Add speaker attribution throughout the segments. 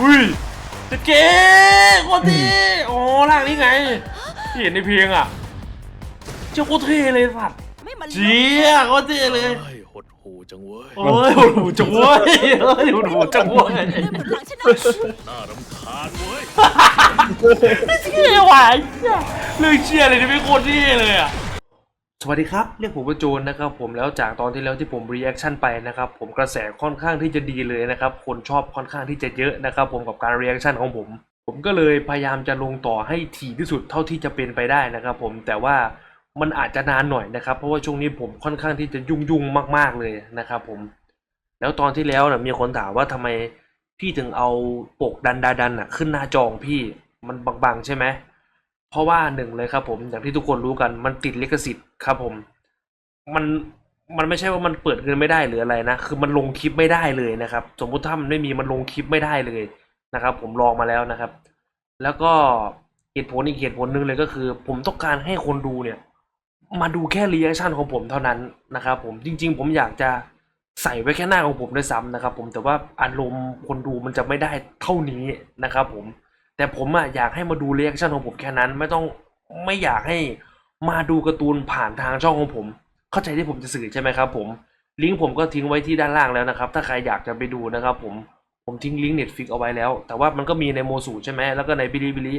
Speaker 1: อุ้ยจะเก๋โคตรเท่โอ้ร่างนี้ไงที่เห็นในเพลงอะเจ้าโคตรเท่เลยสัตว์
Speaker 2: ไม่มัน
Speaker 1: เจี๊ยโคตรเท่เลย
Speaker 3: เฮ้ยหดหูจังเว้ย
Speaker 1: โอ้ยโหดหูจังเว้ยเอ้ยโหดหูจังเว้ย
Speaker 2: เดินบนหลังฉันนะ
Speaker 3: น่ารำคาญเว้ย
Speaker 1: เท่ว่ะไอ้เหี้ยเรื่องเชี่ยอะไรนี่ไม่โคตรเท่เลยอะ สวัสดีครับเรียกผมว่าโจนนะครับผมแล้วจากตอนที่แล้วที่ผมรีแอคชั่นไปนะครับผมกระแสค่อนข้างที่จะดีเลยนะครับคนชอบค่อนข้างที่จะเยอะนะครับผมกับการรีแอคชั่นของผม ผมก็เลยพยายามจะลงต่อให้ถี่ที่สุดเท่าที่จะเป็นไปได้นะครับผมแต่ว่ามันอาจจะนานหน่อยนะครับเพราะว่าช่วงนี้ผมค่อนข้างที่จะยุ่งยุ่งมาก ๆเลยนะครับผมแล้วตอนที่แล้วนะมีคนถามว่าทำไมพี่ถึงเอาปกดันดาดันอะขึ้นหน้าจองพี่มันบางๆใช่ไหมเพราะว่าหนึ่งเลยครับผมอย่างที่ทุกคนรู้กันมันติดลิขสิทธิ ครับผม มันมันไม่ใช่ว่ามันเปิดเงินไม่ได้หรืออะไรนะคือมันลงคลิปไม่ได้เลยนะครับ สมมุติถ้ามันไม่มีมันลงคลิปไม่ได้เลยนะครับ ผมลองมาแล้วนะครับ แล้วก็เหตุผลอีกเหตุผลหนึ่งเลยก็คือ ผมต้องการให้คนดูเนี่ย มาดูแค่รีแอคชั่นของผมเท่านั้นนะครับ ผมจริง ๆ ผมอยากจะใส่ไว้แค่หน้าของผมด้วยซ้ำนะครับ ผมแต่ว่าอารมณ์คนดูมันจะไม่ได้เท่านี้นะครับ ผม แต่ผมอะอยากให้มาดูรีแอคชั่นของผมแค่นั้น ไม่ต้องไม่อยากให้ มาดูการ์ตูนผ่านทางช่องของผม เข้าใจที่ผมจะสื่อใช่ไหมครับผมลิงก์ผมก็ทิ้งไว้ที่ด้านล่างแล้วนะครับ ถ้าใครอยากจะไปดูนะครับผมผมทิ้งลิงก์เน็ตฟิกเอาไว้แล้ว แต่ว่ามันก็มีในโมสูใช่ไหมแล้วก็ในบิลิบิลิ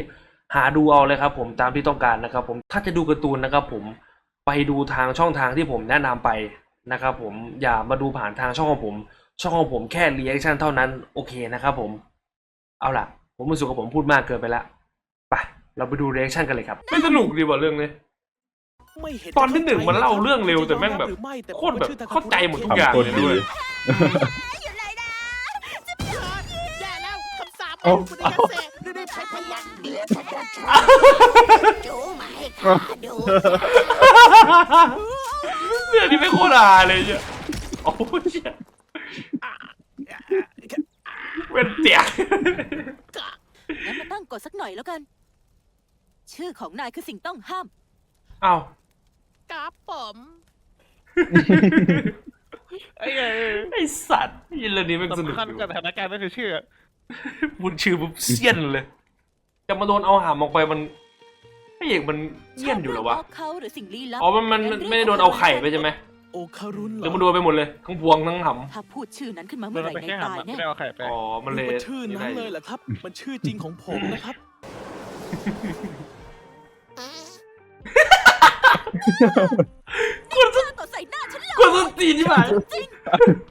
Speaker 1: หาดูเอาเลยครับผมตามที่ต้องการนะครับผมถ้าจะดูการ์ตูนนะครับผมไปดูทางช่องทางที่ผมแนะนำไปนะครับผมอย่ามาดูผ่านทางช่องของผม ช่องของผมแค่รีแอคชั่นเท่านั้นโอเคนะครับผมเอาล่ะ ผมรู้สึกว่าผมพูดมากเกินไปล้วไปเราไปดูรีแอคชั่นกันเลยครับ ไม่สนุกดีกว่าเรื่องนี้
Speaker 3: ไม่เห็น
Speaker 1: ตอนที่หนึ่งมันเล่าเรื่องเร็วแต่แม่งแบบ
Speaker 3: หรือไม่แต่
Speaker 1: โคตรแบบ
Speaker 3: ผมชื่อ
Speaker 1: เข้าใจหมดทุกอย่าง
Speaker 4: ทำโคตร
Speaker 1: เลย
Speaker 4: ดี
Speaker 1: ด้วย
Speaker 2: อยู่ไหนนะ
Speaker 5: แย่แล้วคำสาป
Speaker 4: เอ้า
Speaker 5: คุณยักเสกรีบใช้พลังเดือด
Speaker 2: จูมาให้ข้าดู
Speaker 1: เรื่องนี้ไม่โคตรอาเลยเนี่ยโอ้ยเชี่ยเป็นเตียง
Speaker 2: งั้นมาตั้งกฎสักหน่อยแล้วกัน ชื่อของนายคือสิ่งต้องห้าม
Speaker 1: เอ้า
Speaker 5: กับผม
Speaker 6: ไอ้เอ้ย
Speaker 1: ไอสัตว์ยี่เรื่องนี้มันสนุก
Speaker 6: สำคัญ
Speaker 1: อยู่
Speaker 6: กับสถานการณ์ก็คือชื่อ
Speaker 1: พูดชื่อปุ๊บเสี้ยนเลย จะมาโดนเอาหามออกไปมันไอเอกมันเสี้ยนอยู่เหรอวะ
Speaker 2: ชบเรื่องเขาหรือสิ่งลี้ลับ
Speaker 1: อ๋อ มันมันมันไม่ได้โดนเอาไข่ไปใช่ไหม
Speaker 3: โอคารุน
Speaker 1: ห
Speaker 3: เหร
Speaker 1: รือ
Speaker 3: อ
Speaker 1: มันโดนไปหมดเลย ทั้งพวงทั้งห
Speaker 2: ถ้าพูดชื่อนั้นขึ้นมา
Speaker 6: โด
Speaker 2: เมื่อนไหร่
Speaker 6: ไป
Speaker 2: ใน
Speaker 6: แค่
Speaker 2: ตาย
Speaker 6: หำอะ
Speaker 2: แน่
Speaker 6: ไม่ได้เอาไข่ไปำ
Speaker 1: อ๋อ มันเลย
Speaker 3: มันชื่อนั้นเลยเหรอครับ มันชื่อจริงของผมนะครับ
Speaker 2: คุณจะต่อใส่หน้าฉันเลย
Speaker 1: กูส้นตีนที่ไหน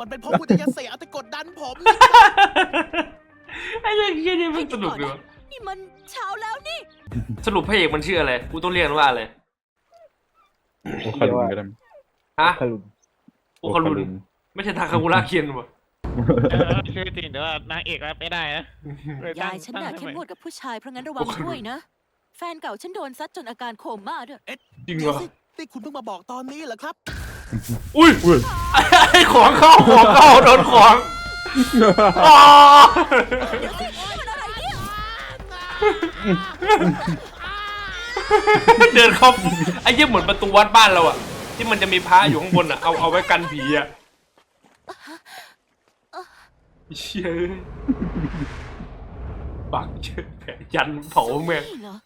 Speaker 5: มันเป็นเพราะคุณยักเสกเอาแต่กดดันผม
Speaker 1: ไอ้เรื่องเชี่ยนี่มันสนุกดีวะ
Speaker 2: นี่มันเช้าแล้วนี่
Speaker 1: สรุปพระเอกมันชื่ออะไร กูต้องเรียกมันว่าอะไร
Speaker 4: โอคารุนก็ได้
Speaker 1: ฮะ
Speaker 4: คารุน
Speaker 1: โอคารุน ไม่ใช่ทาคากุระเคียนวะ
Speaker 6: เออชื่อจริงแต่ว่านางเอกรับไม่ได้นะเลยตั้ง
Speaker 2: ยายฉันน่ะ
Speaker 6: ตั้ง
Speaker 2: เข้ม
Speaker 6: ให้
Speaker 2: งวดกับผู้ชายเพราะงั้นระวังด้วยนะ แฟนเก่าฉันโดนซัดจนอาการโคม่าด้วย
Speaker 1: จริง
Speaker 5: เดี๋ยว
Speaker 1: วะ
Speaker 5: สิ นี่คุณเพิ่งมาบอกตอนนี้เหรอครับ
Speaker 1: อุ้ย
Speaker 4: อุ้ย
Speaker 1: ไอ้ของเข้าของเข้าโดนของอ๋อ
Speaker 2: มันอะไรเนี่ย
Speaker 1: เดินเข้าไอ้เยี่ยเหมือนประตูวัดบ้านเราอะที่มันจะมีพระอยู่ข้างบนอะเอาเอาไว้กันผีอะเชี่ยปักเชื่อแผลยันเผาแม่ง
Speaker 2: นี่เหรอ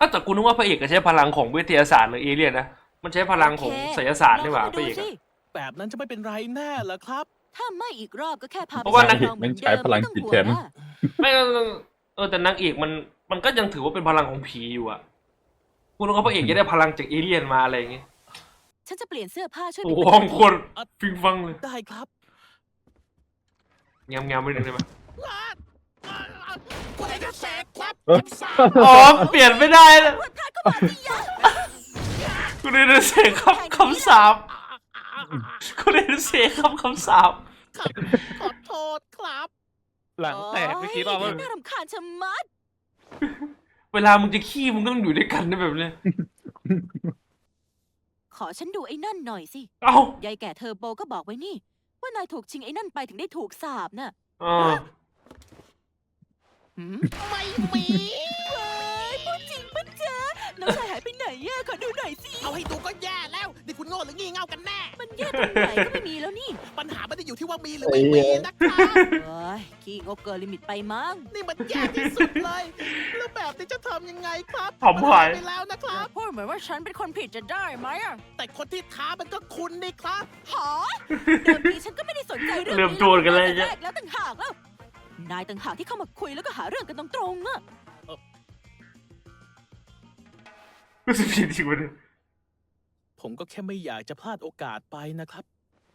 Speaker 1: อ้าวแต่กูนึกว่าพระเอกจะใช้พลังของวิทยาศาสตร์หรือเอเลี่ยนนะ มันใช้พลังของ
Speaker 2: โเค
Speaker 1: ไสยศาสตร์นี่หว่า
Speaker 2: ลอง
Speaker 1: พระเอก
Speaker 2: ดู
Speaker 1: อะ
Speaker 2: สิ
Speaker 5: แบบนั้นจะไม่เป็นไรแน่เหรอครับ
Speaker 2: ถ้าไม่อีกรอบก็แค่พาไป
Speaker 1: เพราะว่า
Speaker 2: ส
Speaker 1: นาง
Speaker 2: อนอเหมือน
Speaker 4: มันใช้พลังจิตแทน
Speaker 2: เดิมไม่ต้องห่วงอะ
Speaker 1: ไม่เออแต่นางเอกมันมันก็ยังถือว่าเป็นพลังของผีอยู่อะกูนึกว่าพระเอกจะได้พลังจากเอเลี่ยนมาอะไรอย่างงี้
Speaker 2: ฉันจะเปลี่ยนเสื้อผ้าช่วย
Speaker 1: โอ้
Speaker 2: ปิด
Speaker 1: โห
Speaker 2: ประ
Speaker 1: ห้อง
Speaker 2: ตู
Speaker 1: คนฟิงฟังเลย
Speaker 5: ได้ครับ
Speaker 1: เงียบเงียบไม่ได้ได้ไหม
Speaker 5: คุณยักเสกครับ
Speaker 4: เอ้ย
Speaker 5: คำสาป
Speaker 1: อ๋อเปลี่ยนไม่ได้นะ
Speaker 2: เว้ยพลาดก็มาสิยะ
Speaker 1: กูได้ยินเสียงคำคำสาปกูได้ยินเสียงคำคำสาป
Speaker 5: ครับขอโทษครับ
Speaker 6: หลังแตกเมื่อกี้รอบ
Speaker 2: โย
Speaker 6: ว่า
Speaker 2: น่ารำคาญชะมัด
Speaker 1: เวลามึงจะขี้มึงก็ต้องอยู่ด้วยกันนะแบบเนี้ย
Speaker 2: ขอฉันดูไอ้นั่นหน่อยสิ
Speaker 1: เอ้ายา
Speaker 2: ยแก่เทอร์โบก็บอกไว้นี่ ว่านายถูกชิงไอ้นั่นไปถึงได้ถูกสาบน่ะ
Speaker 1: เออ
Speaker 2: หืม
Speaker 5: ไม่มี
Speaker 2: องชายหนอะขอดูหน่อยสิ
Speaker 5: เอาให้ดูก็แย่แล้ว นี่คุณโง่หรืองี่เง่ากันแน่
Speaker 2: มันแย่ตรงไหนก็ไม่มีแล้วนี่
Speaker 5: ปัญหาไม่ได้อยู่ที่ว่ามีหรือไม่มีนะครับ
Speaker 2: เอ้ยขี้งกเกินลิมิตไปมั้ง
Speaker 5: นี่มันแย่ที่สุดเลย แล้วแบบนี้จะทำยังไงครับ
Speaker 1: ทำไม
Speaker 5: หาย ไปแล้วนะครับ
Speaker 2: พูดเหมือนว่าฉันเป็นคนผิดจะได้ไหมอะ
Speaker 5: แต่คนที่ท้ามันก็คุณนี่ครับ
Speaker 2: หอเดิมทีฉันก็ไม่ได้สนใจเรื่อง
Speaker 1: เริ่มโจรกันเลย
Speaker 2: ตั้ง
Speaker 1: เนี่
Speaker 2: แต่
Speaker 1: ย
Speaker 2: แรกแล้วต่างหากแล้วนายต่างหากที่เข้ามาคุยแล้วก็หาเรื่องกันตรงๆอะ
Speaker 1: รู้สึกผิดจริงวะเนี่ย
Speaker 3: ผมก็แค่ไม่อยากจะพลาดโอกาสไปนะครับ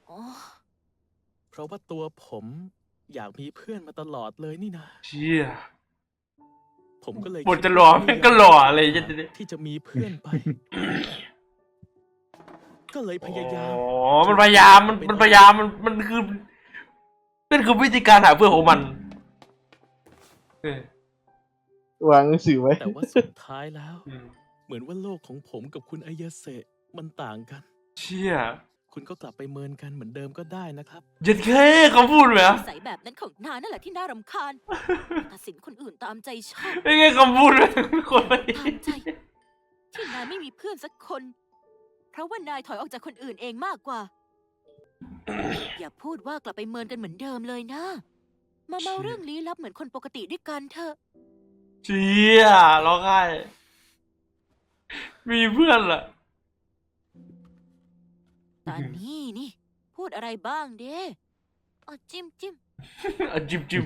Speaker 2: อ๋อ
Speaker 3: เพราะว่าตัวผมอยากมีเพื่อนมาตลอดเลยนี่นะ
Speaker 1: เชี่ย
Speaker 3: ผมก็เลย
Speaker 1: บทจะหล่อแม่งก็หล่ออะไรอย่างเงี้ย
Speaker 3: ที่จะมีเพื่อนไป ก็เลยพยายาม
Speaker 1: อ๋อ มันพยายาม มันมันพยายาม มัน มันคือนั่นคือวิธีการหาเพื่อนของมัน เออ
Speaker 7: วางหนังสือไว้
Speaker 3: แต่ว่าสุดท้ายแล้ว
Speaker 1: อืม
Speaker 3: เหมือนว่าโลกของผมกับคุณอายาเสะมันต่างกัน
Speaker 1: เชี่ย
Speaker 3: คุณก็กลับไปเมินกันเหมือนเดิมก็ได้นะครับ
Speaker 1: เย็ดแค่เขาพูดไหม
Speaker 2: ใส่แบบนั้นของนายนั่นแหละที่น่ารำคาญ ตัดสินคนอื่นตามใจชอบ
Speaker 1: ไม่ไงคำพูดเลยคนไม่
Speaker 2: ตามใจ ที่นายไม่มีเพื่อนสักคน เพราะว่านายถอยออกจากคนอื่นเองมากกว่า อย่าพูดว่ากลับไปเมินกันเหมือนเดิมเลยนะ มาเมาเรื่องลี้ลับเหมือนคนปกติด้วยกันเถอะ
Speaker 1: เชี่ยร้องไห้ มีเพื่อนเหรอ
Speaker 2: ตอนนี้นี่ พูดอะไรบ้างเด้อ๋อจิ้มจิ้ม
Speaker 1: อะจิบจิบ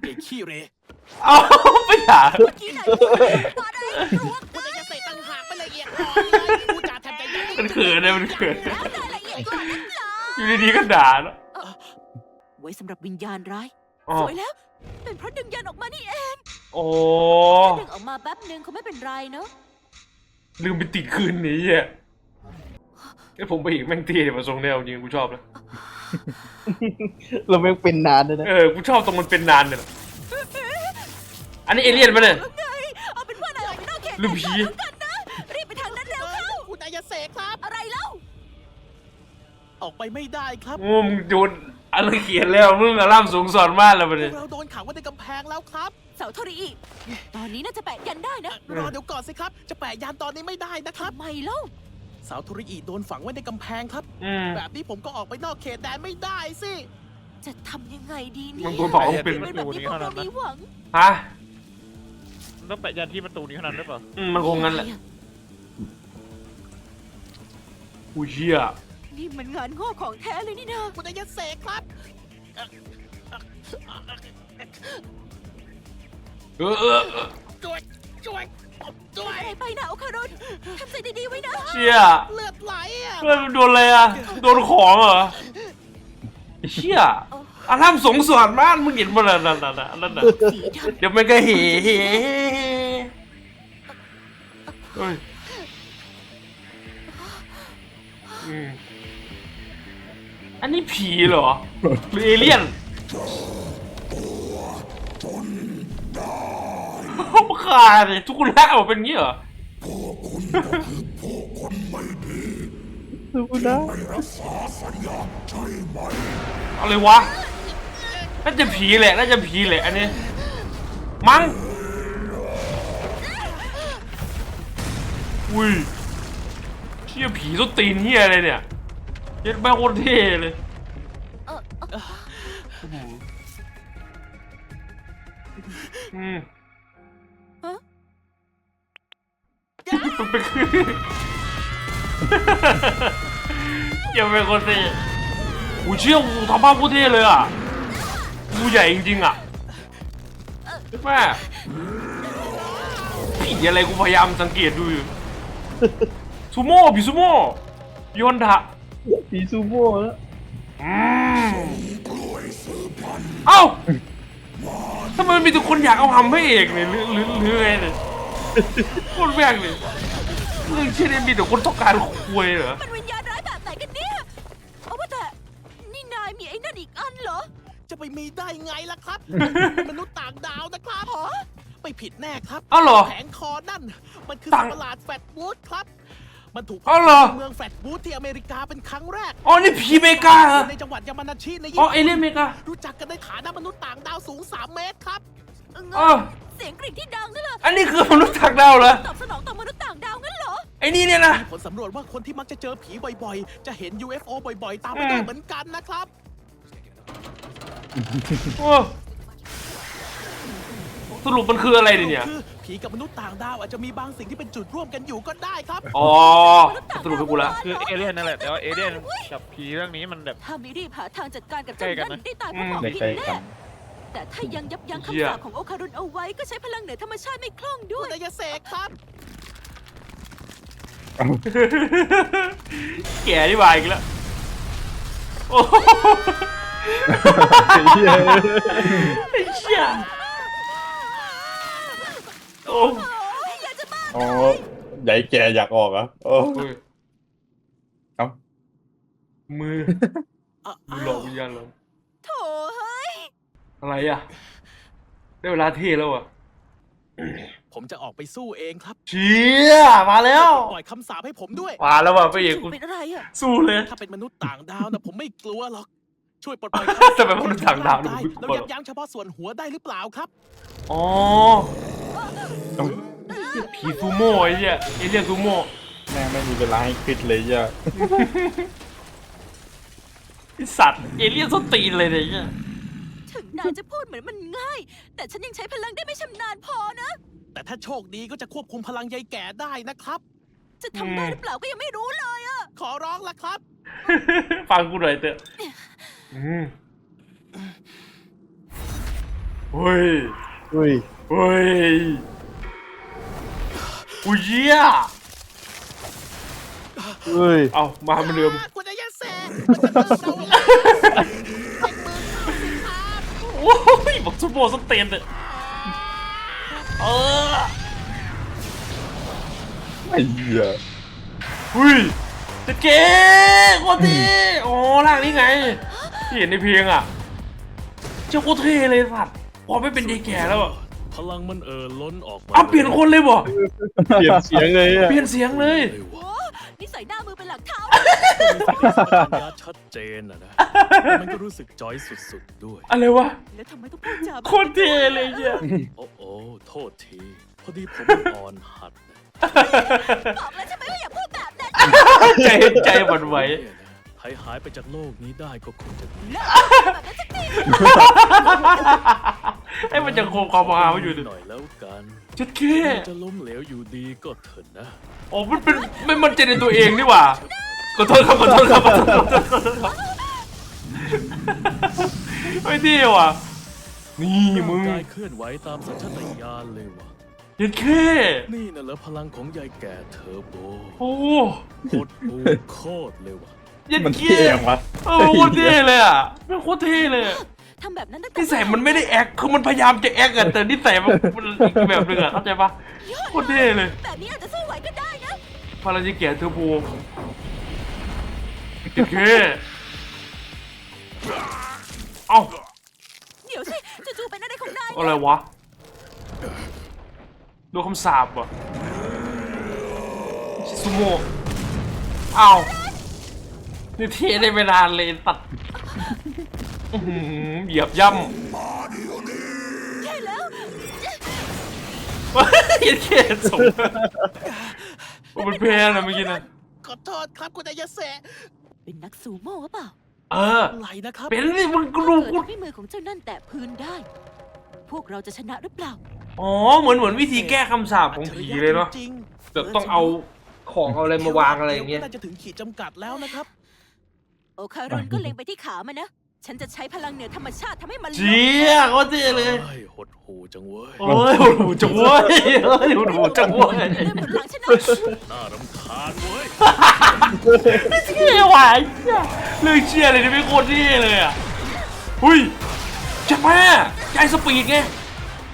Speaker 3: เด็กขี้เหร
Speaker 1: เอาไปด่า
Speaker 2: เมื่อกี้นายพูดว่าอะไรรู้ว่า
Speaker 5: คุณจะเสกตั้งหากไม่ละเอียดอ่อนเลยพูดจาแทบจะยัน
Speaker 1: มันเขินเลยมันเขิน
Speaker 2: แล้วรายละเอียดกว่านั้นเหรอ
Speaker 1: อยู่ดีๆก็ด่าแล้ว
Speaker 2: ไว้สำหรับวิญญาณร้าย
Speaker 1: อ๋อ
Speaker 2: สวยแล้ว เป็นเพราะดึงยันออกมานี่เอง
Speaker 1: โอ้
Speaker 2: ถ้าดึงออกมาแป๊บนึงคงไม่เป็นไรเนอะ
Speaker 1: ลืมไปติดคืนนี้อะไอ้ผมไปอีกแม่งเท่เดี๋ยวมาทรงแนวจริงกูชอบนะ
Speaker 7: เราไม่งเป็นนานเลยนะ
Speaker 1: เออกูชอบตรงมันเป็นนานเนี่ยแหละอันนี้เอเลี่ยนปะเนี่ย
Speaker 2: แล้วไงเอาเป็นว่านายออกไปนอกเขต
Speaker 1: ลูกผี
Speaker 2: แล้วกันนะรีบไปทางนั้นเร็วเข้า
Speaker 5: คุณอายาเสกครับ
Speaker 2: อะไรเล่า
Speaker 3: ออกไปไม่ได้ครับ
Speaker 1: โอ้มึงโดน อะไรเขียนแล้วมึงอะล่ามสูงสอนมากแล้วปะ
Speaker 5: พ
Speaker 1: เนี่
Speaker 5: วยกเราโดนขังไว้ในกำแพงแล้วครับ
Speaker 2: เสาโทริอิตอนนี้น่าจะแปะยันได้นะ
Speaker 5: รอเดี๋ยวก่อนสิครับ จะแปะยานตอนนี้ไม่ได้นะครับ
Speaker 2: ทำไมเล่า
Speaker 5: สาวโทริอีโดนฝังไว้ในกำแพงครับ
Speaker 1: อืม
Speaker 5: แบบนี้ผมก็ออกไปนอกเขตแดนไม่ได้สิ
Speaker 2: จะทำยังไงดีเนี่ย
Speaker 1: มึงตัวบอกว่าเป็น
Speaker 2: เป็น แบบนี้พวกเรามีหวัง
Speaker 1: ฮะ
Speaker 6: ต้องแปะยันที่ประตูนี้เท่านั้นหรือเปล่า
Speaker 1: อืมมันคงงั้นแหละ กูเชี่ย
Speaker 2: นี่มันงานงอกของแท้เลยนี่นะ
Speaker 5: คุณอายาเสกครับ
Speaker 1: เออเออเออ
Speaker 5: ช่วย ช่วยผมช่วย
Speaker 2: อะไรไปนะโอคารุนทำใจดีๆไว้นะ
Speaker 1: เชี่ย
Speaker 5: เลือดไหลอะ
Speaker 1: เพื่อนโดนอะไรอะโดนของเหรอไอ้เชี่ยอาร่ามสงสารมากมึงเห็นมันนั่นนั่นนั่นนั่นน่ะ
Speaker 2: สีด
Speaker 1: เดี๋ยวมันก็เฮ่เฮ่เฮ้ยอืม อันนี้ผีเหรอ หรือเอเลี่ยนขาดเลยทุกคนละออกเป็นงี้เหรอ
Speaker 7: ดูนะ
Speaker 1: อะไรวะ น่าจะผีแหละ น่าจะผีแหละอันนี้ มั้ง อุ้ยเชี่ยผีต้นตีนเฮียอะไรเนี่ย เย็ดแม่งโคตรเท่เลย
Speaker 2: เออเออ
Speaker 1: อืม
Speaker 2: ฮะ
Speaker 1: มันเป็นคือเหี้ยังเป็นคนเท่กูเชี่ยกูทำภาพโคตรเท่เลยอะกูใหญ่จริงๆอะแม่ผีอะไรกูพยายามสังเกตดูอยู่ซูโม่ผีซูโม่โยนดะ
Speaker 7: ผีซูโม่แล้ว
Speaker 1: อืมเอ้าทำไมมีแต่คนอยากเอาทำให้เอกเนี่ยหรือหรือหรือไงเนี่ยโคตรแม่งเลยเรื่องเช่นนี้มีแต่คนต้องการคุยเหรอ
Speaker 2: มันวิญญาณร้ายแบบไหนกันเนี่ยเอาว่าแต่นี่นายมีไอ้นั่นอีกอันเหรอ
Speaker 5: จะไปมีได้ไงล่ะครับ มนุษย์ต่างดาวนะครับไม่ผิดแน่ครับ
Speaker 1: เอ้าเหรอ
Speaker 5: แผงคอนั่น มันคือ
Speaker 1: ต่า
Speaker 5: สั
Speaker 1: ง
Speaker 5: ตว์ประหลาดแฟตวูดครับ มันถูก
Speaker 1: เอ้าเหรอ
Speaker 5: เมืองแฟตวูดที่อเมริกาเป็นครั้งแรก
Speaker 1: อ๋อนี่ผีเมกาเหรอ
Speaker 5: ในจังหวัดยามานาชิใน
Speaker 1: อ๋อ
Speaker 5: ญี่
Speaker 1: เอ
Speaker 5: ปุ่น
Speaker 1: เลี่ยนเมกา
Speaker 5: รู้จักกันในฐานะมนุษย์ต่างดาวสูง 3 เมตรครับ
Speaker 2: เออ
Speaker 1: อ๋อ
Speaker 2: เสียงกริ่งที่ดังนั่นแหละ
Speaker 1: อันนี้คือมนุษย์ต่างดาวเหรอ
Speaker 2: ตอบสนองต่อมนุษย์ต่างดาวงั้นเหรอ
Speaker 1: อ้นี่เนี่ยนะ
Speaker 5: มีผลสำรวจว่าคนที่มักจะเจอผีบ่อยๆ จะเห็น UFO บ่อยๆ ตามไปด้วยเหมือนกันนะครับ
Speaker 1: โอ้สรุปมันคืออะไรเนี่ย
Speaker 5: คือ ผีกับมนุษย์ต่างดาวอาจจะมีบางสิ่งที่เป็นจุดร่วมกันอยู่ก็ได้ครับ
Speaker 1: อ๋อสรุปให้กูละ
Speaker 6: คือเอเลี่ยนนั่นแหละ แต่ว่าเอเลี่ยนกับผีเรื่องนี้มันแบบ
Speaker 2: ถ้าไม่รีบหาทางจัดการกับเจ้า
Speaker 6: ใกล้กัน
Speaker 2: นั่น
Speaker 6: นะ
Speaker 2: ได้ตายเพราะของ
Speaker 4: ไม่
Speaker 2: ผิด
Speaker 4: ใกล้กั
Speaker 2: แน่
Speaker 4: น
Speaker 2: แต่ถ้ายังยับยั้ง
Speaker 1: เหี้ย
Speaker 2: คำสาปของโอคารุนเอาไว้ก็ใช้พลังเหนือธรรมชาติไม่คล่องด้
Speaker 5: คุ
Speaker 2: ว
Speaker 5: ณ
Speaker 2: ย
Speaker 5: นายเสกครับ
Speaker 1: แก่ที่บายอีกแล้วโอ้โห
Speaker 7: ไอ้เหี้ย
Speaker 1: ไอ้เชี่ยโอ้
Speaker 2: อยากจะบ้า
Speaker 4: อ๋อใหญ่แกอยากออกเหรอะโอ้
Speaker 1: เฮ้ย
Speaker 4: เอ้า
Speaker 1: มือ
Speaker 5: อะ
Speaker 1: มือหลอกวิญญาณเหรอ
Speaker 2: โถเฮ้ย
Speaker 1: อะไรอะ ได้เวลาเท่แล้วอะ
Speaker 5: ผมจะออกไปสู้เองครับ
Speaker 1: เชี่ยมาแล้ว
Speaker 5: ปล่อยคำสาปให้ผมด้วย
Speaker 1: มาแล้วว่ะพระเอกกู
Speaker 2: เป็นอะไรอะ
Speaker 1: สู้เลย
Speaker 5: ถ้าเป็นมนุษย์ต่างดาวนะผมไม่กลัวหรอก ช่วยปลดปล่อย
Speaker 1: ทำไมมนุษย์ต่างดาวดู
Speaker 5: ได้
Speaker 1: ไม่กลัว
Speaker 5: แล้วยับยั้งเฉพาะส่วนหัวได้หรือเปล่าครับ
Speaker 1: อ๋อ ผีซูโม่ไอ้เหี้ยเอเลี่ยนซูโม่
Speaker 4: แม่งไม่มีเวลาให้คิดเลยอะ
Speaker 1: ไอสัตว์เอเลี่ยนส้นตีนเลยเนี่ยไอ้เหี้ย
Speaker 2: ถึงนายจะพูดเหมือนมันง่าย แต่ฉันยังใช้พลังได้ไม่ชำนาญพอนะ
Speaker 5: แต่ถ้าโชคดีก็จะควบคุมพลังยายแก่ได้นะครับ
Speaker 2: จะทำได้หรือเปล่าก็ยังไม่รู้เลยอะ
Speaker 5: ขอร้องละครับ
Speaker 1: ฟังกูหน่อยเถอะอืมเฮ้ย
Speaker 7: เฮ้ย
Speaker 1: เฮ้ยอุ้ยเหี้ย
Speaker 7: เฮ้ย
Speaker 1: เอามาเหมือนเดิม
Speaker 5: คุณนายเสกมันจะเริ่มเราแล้วเป็นมือเข้าสิครับ
Speaker 1: โอ้ยบอกซูโม่ส้นตีนเลยเออ
Speaker 4: ไอ้เหี้ย
Speaker 1: หุ้ยเจ๊เก๋โคตรเท่อ๋อร่างนี้ไงที่เห็นในเพลงอะเจ้าโคตรเท่เลยสัตว์พอไม่เป็นยายแก่แล้วอะ
Speaker 3: พลังมันเอ่อล้นออกมา
Speaker 1: อ้าวเปลี่ยนคนเลยบ่
Speaker 7: เปลี่ยนเสียงเลยอะ
Speaker 1: เปลี่ยนเสียงเลย
Speaker 2: โอ้นี่ใส่หน้ามือเป็นหลักเท้า
Speaker 3: สัญญาชัดเจนนะนะแต่มันก็รู้สึกจอยสุดๆด้วย
Speaker 1: อะไรวะ
Speaker 2: แล้วทำไมต้องพูดจาแบบ
Speaker 1: โคตรเท่เลยเหี้ย
Speaker 3: โอ้โอ้โทษที พอดีผมอ่อนหัดนะ
Speaker 2: บอกแล้วใช่ไหมว่าอย่าพูดแบบนั้น
Speaker 1: ใจใจหวั่นไหว
Speaker 3: เนี่ยนะหายหายไปจากโลกนี้ได้ก็คงจะดี
Speaker 2: เลิกพูดแบบนั้นสักที
Speaker 1: ไอ้มันจะโคงความมาไว้อยู่ดิ
Speaker 3: หน่อยแล้วกัน
Speaker 1: ชุดแค่
Speaker 3: มันจะล้มเหลวอยู่ดีก็เถอะนะ
Speaker 1: อ๋อมันเป็นไม่มันเจนในตัวเองนี่หว่าขอโทษครับขอโทษครับขอโทษครับขอโทษครับไม่ดีว่ะนี่มึง
Speaker 3: ร่างกายเคลื่อนไหวตามสัญชาตญาณเลยว่ะ
Speaker 1: ยันแค่
Speaker 3: นี่น่ะเหรอพลังของยายแก่เทอร์โบ
Speaker 1: โอ้
Speaker 3: โคตรปูโคตรเลยว่ะ
Speaker 1: ยัน
Speaker 4: มัน
Speaker 1: แค่
Speaker 4: เท่ยังวะ
Speaker 1: เออโคตรเท่เลยอะเป็นโคตรเท่เลยอะ
Speaker 2: ทำแบบนั้นตั้งแต่
Speaker 1: นิสัยมันไม่ได้แอคคือมันพยายามจะแอคอะแต่นิสัยมันมันอีกแบบหนึงอะเข้าใจปะโคตรเท่เลย
Speaker 2: แบบนี้อาจจะสู้ไหวก็ได้นะ
Speaker 1: พาราจิแก่เทอร์โบยันแค่เอ้า
Speaker 2: เดี๋ยวสิจู่ๆเป็นอะไรของนาย
Speaker 1: อะไรวะโดนคำสาปเหรอะชิซูโม่อ้าวนี่เทได้ไม่นานเลยตัด อื้อหือเหยียบย่ำ
Speaker 2: ใช่แล้ว
Speaker 1: เย็นเขตสมโอ้มันแพ้นะเมื่อกี้นะ
Speaker 5: ขอโทษครับคุณนายเสก
Speaker 2: เป็นนักซูโม่หรือเปล่า
Speaker 1: เออ
Speaker 5: ไหลนะครับ
Speaker 1: เป็นนี่มึงกูดู
Speaker 2: เกิด
Speaker 1: กู
Speaker 2: ทำให้มือของเจ้านั่นแตะพื้นได้ พวกเราจะชนะหรือเปล่า
Speaker 1: อ๋อเหมือนเหมือนวิธีแก้คำสาปของผีเลยเนาะ
Speaker 5: จริง
Speaker 1: แบบต้องเอาของเอาอะไรมาวางอะไรอย่างเงี้ย
Speaker 5: น่าจะถึงขีดจำกัดแล้วนะครับ
Speaker 2: โอคารุนก็เล็งไปที่ขามันนะ ฉันจะใช้พลังเหนือธรรมชาติทำให้มันล้ม
Speaker 1: เจี๊ยโคตรเท่เลย
Speaker 3: เฮ้ยหดหูจังเว้ย
Speaker 1: โอ้ยหดหูจังเว้ยเอ้ยหดหูจังเว้ย
Speaker 2: เริ่มหนุนหลังฉันนะ
Speaker 3: น่ารำคาญเว้ย
Speaker 1: เท่ว่ะไอ้เหี้ยเรื่องเชียอะไรนี่ไม่โคตรเท่เลยอะหุยจับมาใจสปีดไง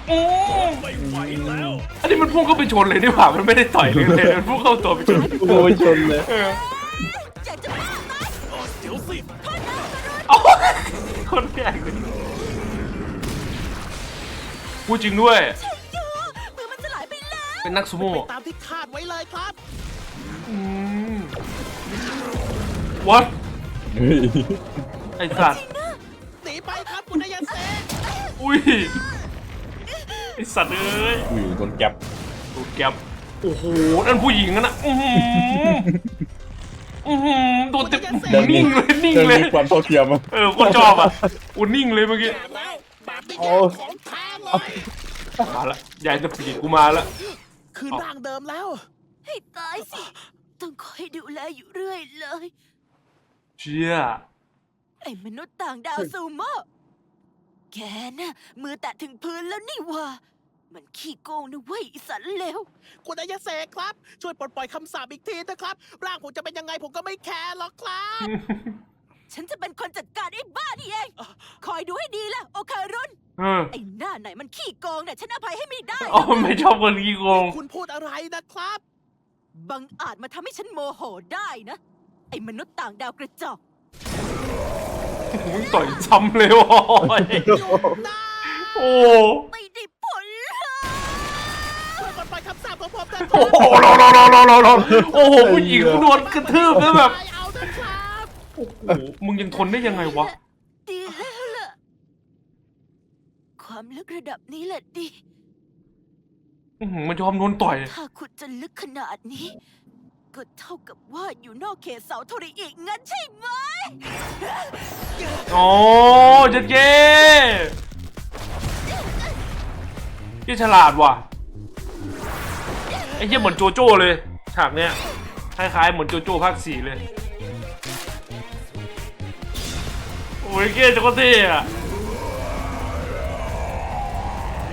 Speaker 1: อืม
Speaker 3: ไม่ไหวแล้ว
Speaker 1: อันนี้มันพุ่งเข้าไปชนเลยนี่หว่ามันไม่ได้ต่อยเลยเลยมันพุ่งเข้าตัวไปชน
Speaker 7: โอ้ยชนเลย
Speaker 1: เออ
Speaker 3: เอา
Speaker 1: คนแก่เลยพูดจริงด้วย
Speaker 2: โยมือมันสลายไปแล้ว
Speaker 1: เป็นนักซูโม่
Speaker 5: ไปตามที่คาดไว้เลยครับ
Speaker 1: อืม what
Speaker 4: เฮ้ย
Speaker 1: ไอสัตว์
Speaker 5: หนีไปครับคุณนายเสก
Speaker 1: อุ้ยไอสัตว์เอ้ย
Speaker 4: อุ้ยโดนแก๊ป
Speaker 1: ดูแก็บโอ้โหนั่นผู้หญิงนั่นนะอือหือ อือหือโดนเต็มนิ่งเลยนิ่ง
Speaker 4: เรื่อง
Speaker 1: เลย
Speaker 4: มีความเท่าเทียมอะ
Speaker 1: เออคนชอบอะอุ่นนิ่งเลยเมื่อกี้
Speaker 5: แล้วแบบนี้
Speaker 7: โอ้
Speaker 5: ของแท้เลย
Speaker 1: มาละยายจะปีดกูมาละ
Speaker 5: คืนร่างเดิมแล้ว
Speaker 2: ให้ตายสิ ต้องคอยดูแลอยู่เรื่อยเลย
Speaker 1: เชี่ย
Speaker 2: ไอ้มนุษย์ต่างดาวซูโม่แกน่ะมือแตะถึงพื้นแล้วนี่หว่า มันขี้โกงนะเว้ยไอีสันเลว
Speaker 5: คุณอายเสกครับ ช่วยปลดปล่อยคำสาปอีกทีนะครับ ร่างผมจะเป็นยังไงผมก็ไม่แคร์หรอกครับ
Speaker 2: ฉันจะเป็นคนจัดการไอ้บ้านี่เอง คอยดูให้ดีล่ะ โอคารุน
Speaker 1: เออ
Speaker 2: ไอ้หน้าไหนมันขี้โกงเนี่ยฉันอภัยให้ไม่ได้
Speaker 1: อ๋อไม่ชอบคนขี้โกง
Speaker 5: คุณพูดอะไรนะครับ
Speaker 2: บังอาจมาทำให้ฉันโมโหได้นะ ไอ้มนุษย์ต่างดาวกระจอก
Speaker 1: มึงต่อยซ้ำเลยโว้ย
Speaker 5: หยุดนะ
Speaker 1: โอ้
Speaker 2: ไม่ได้ผล
Speaker 5: ช่ คำสาปของผม
Speaker 1: โอ้โหรอรอรอรอรอรอโอ้โหผู้หญิงกูโดนกระทืบแล้วแบบ
Speaker 5: เอาเถอะครับ
Speaker 1: โอ้โหมึงยังทนได้ยังไงวะ
Speaker 2: ดีแล้วล่ะ ความลึกระดับนี้แหละดี
Speaker 1: อื้อหือมันยอมโดนต่อย
Speaker 2: ถ้าขุดจนลึกขนาดนี้ ก็เท่ากับว่าอยู่นอกเขตเสาโทริอีกงั้นใช่ไหม
Speaker 1: โอ้เจ๊เจ๊ที่ฉลาดว่ะ อ้เหี้ยเหมือนโจโจ้เลยฉากเนี้ยคล้ายๆเหมือนโจโจ้ภาคสี่เลยโอ้ยเกจะก็เท่อะ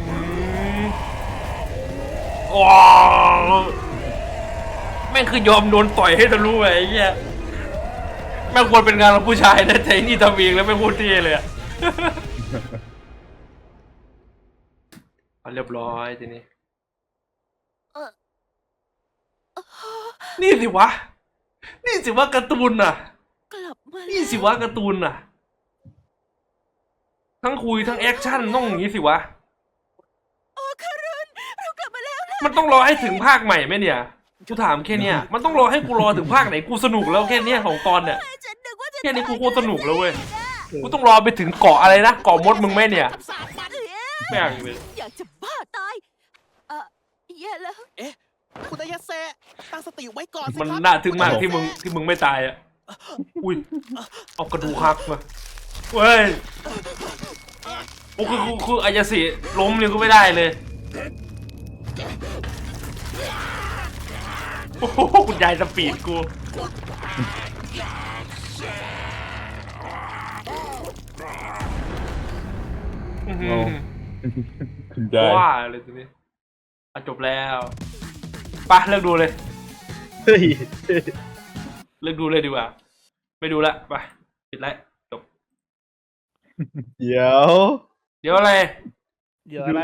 Speaker 1: อืมว้าวแม่งคือยอมโดนต่อยให้ทะลุไปไอ้เหี้ยแม่งควรเป็นงานของผู้ชายนะแต่นี่ทำเองแล้วไม่พูดเท่เลยอะเรียบร้อยทีนี้ นี่สิวะ นี่สิวะการ์ตูนน่ะ
Speaker 2: กลับมา
Speaker 1: นี่สิวะการ์ตูนน่ะ ทั้งคุยทั้งแอคชั่นต้องอย่างนี้สิวะ
Speaker 2: โอคารุนเรากลับมาแล้วนะ
Speaker 1: มันต้องรอให้ถึงภาคใหม่ไหมเนี่ยกูถามแค่เนี้ยมันต้องรอให้กูรอถึงภาคไหนกูสนุกแล้วแค่เนี้ยของตอนเนี่ย
Speaker 2: ฉันนึกว่าจะ
Speaker 1: แค่นี้กูโคตรสนุกแล้วเว้ย กูต้องรอไปถึงเกาะอะไรนะเกาะมดมึงไหมเนี่ย
Speaker 5: คำสาปมัน
Speaker 2: เอ๊ะ
Speaker 1: แม่งเลย
Speaker 2: อยากจะบ้าตาย เออแย่แล้ว
Speaker 5: คุณอายเสกตั้งสติไว้ก่อนสิ
Speaker 1: มัน
Speaker 5: ครับ
Speaker 1: น่าทึ่งมากที่มึงที่มึงไม่ตายอะ อุ้ย เอากระดูกหักมาเว้ยโอ้คือคือคืออายาสิล้มเลยก็ไม่ได้เลย โอ้โหคุณยายสปีดกู อื้อหือ
Speaker 4: คุณยาย
Speaker 1: ว่าเลยทีนี้อะจบแล้วไปะเลิกดูเลย
Speaker 7: เฮ้ย
Speaker 1: เลิกดูเลยดีกว่า ไม่ดูละไปปิดแล้วจบ
Speaker 7: เดี๋ยว
Speaker 1: เดี๋ยวอะไร
Speaker 7: เดี๋ยวอะไร